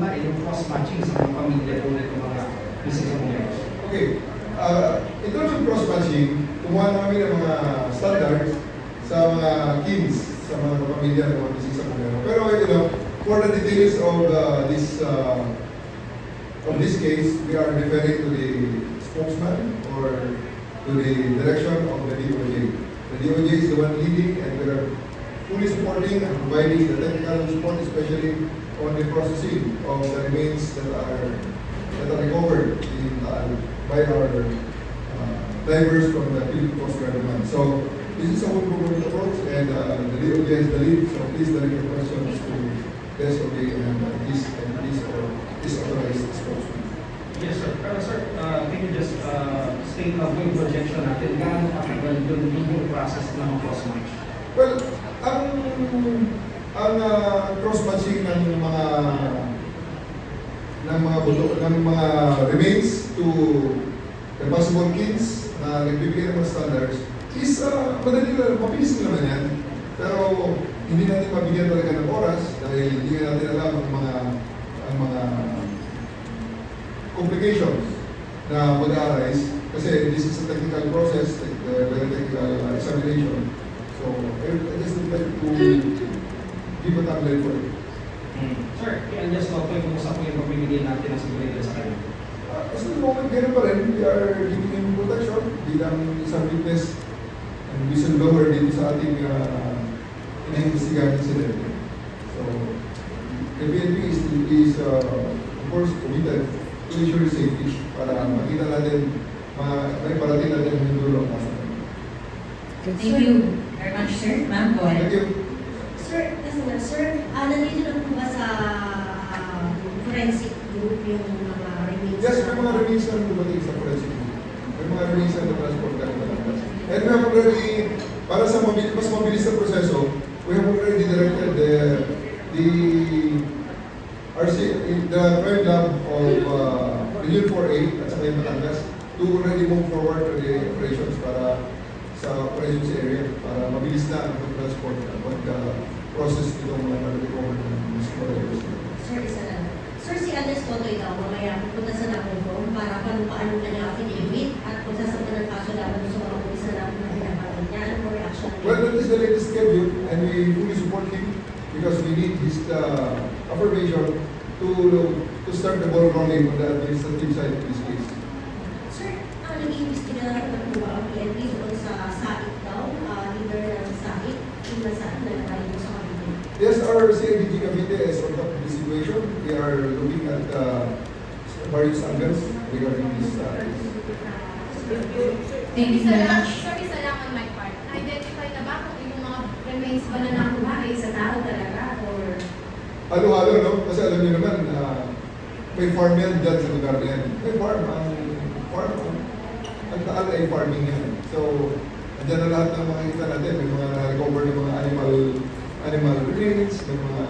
ba yung cross-matching sa mga pamilya po nito mga sa bumeros? Okay. Uh, in terms of cross-matching, kumuha namin ng mga standards sa mga kids, sa mga pamilya ng mga sa Pumero. Pero, you know, for the details of uh, this uh, of this case, we are referring to the spokesman or to the direction of the DOJ. The DOJ is the one leading and we are fully supporting and providing the technical support, especially on the processing of the remains that are that are recovered in, uh, by our uh, divers from the Philippine Coast Guard Command. So this is a whole approach and uh, the DOJ is the lead, so please direct your questions to SOJ and uh, this and this or this authorized spokesman. Yes, sir. Pero sir, uh, can you just uh, state po yung projection natin gaano katagal yung legal process ng cross-match? Well, ang ang uh, cross-matching ng mga ng mga buto, ng mga remains to the possible kids na nagbibigay ng mga standards is uh, madali lang, mabilis naman yan. Pero hindi natin mabigyan talaga ng oras dahil hindi natin alam ang mga ang mga complications na mag-arise kasi this is a technical process, uh, very technical examination. So, I, just would like to give a timeline for it. Sir, kaya just po yung kumusta po yung pamimigay natin ng seguridad sa kanya. Uh, as the moment, ganun pa rin, we are giving him protection bilang isang witness and whistleblower dito sa ating uh, ina-investigahan incident. So, the PNP is, is uh, of course committed to ensure safety para makita natin, ma may parating natin yung dulo ang kaso. Thank you very much, sir. Ma'am, go Thank ahead. you. Sir, kasi nga, sir, ah, nandito na po ba sa ah, forensic group yung mga remains? Yes, may mga remains na dumating sa forensic group. May mga remains na na-transport ka na And we have already, para sa mabilis, mas mabilis na proseso, we have already directed the, the RC, the crime lab of uh, Region 4A at saka yung Batangas to already move forward to the operations para sa operations area para mabilis na ang pag-transport at pag-process itong mga recover ng mga Sir, isa lang. Sir, si Ades Totoy daw, mamaya pupunta sa Nakong para paano na niya affidavit at magsasama ng kaso laban sa mga umisa na pinapatay niya. Ano po reaction? Well, that is the latest schedule, and we fully support him because we need his uh, affirmation to to start the ball rolling on the administrative side of this nag-iimbestiga na po ba ang PNP doon sa SAIC daw? Ah, leader ng SAIC, yung nasa nagkaroon mo sa kapitid. Yes, our CIDG Cavite is on top of the situation. We are looking at uh, various angles regarding this. Uh, Thank you lang, much. isa lang on my part. Na-identify na ba kung yung mga remains ba na nakuha ay sa tao talaga or Halo-halo, no? Kasi alam niyo naman, uh, may farm yan dyan sa lugar na yan. May farm, ang farm, ang, ang taal ay farming yan. So, andyan na lahat ng mga kita natin. May mga na-recover ng mga animal animal remains, may mga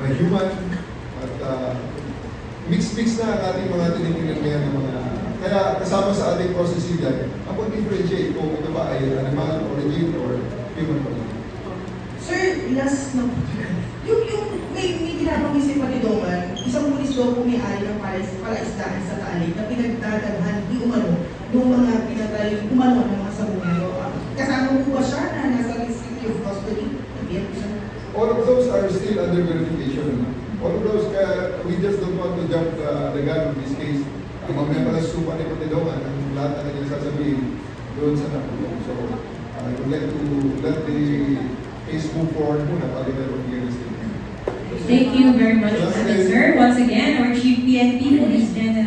may human, at uh, mix-mix na ang ating mga tinitingnan ngayon ng mga kaya kasama sa ating processing yan, ang pag-differentiate kung ito ba ay animal origin or human origin. Sir, last na yung, yung may, may tinatanong si Patidoman, isang pulis daw po may-ari ng palaisdaan sa Taalik na pinagdadaghan ng mga pinagdali umano ng mga sabungero. Kasama po ba siya na nasa city of custody? All of those are still under verification. All of those, kaya we just don't want to jump uh, the gun in this case. Ang mamaya pala supa ni Patidongan, ang lahat na kanyang sasabihin doon sa nakulong. So, uh, I would like to let the case move forward muna bago mag-hear the statement. Thank you very much, sir. Once again, our Chief PNP Police General.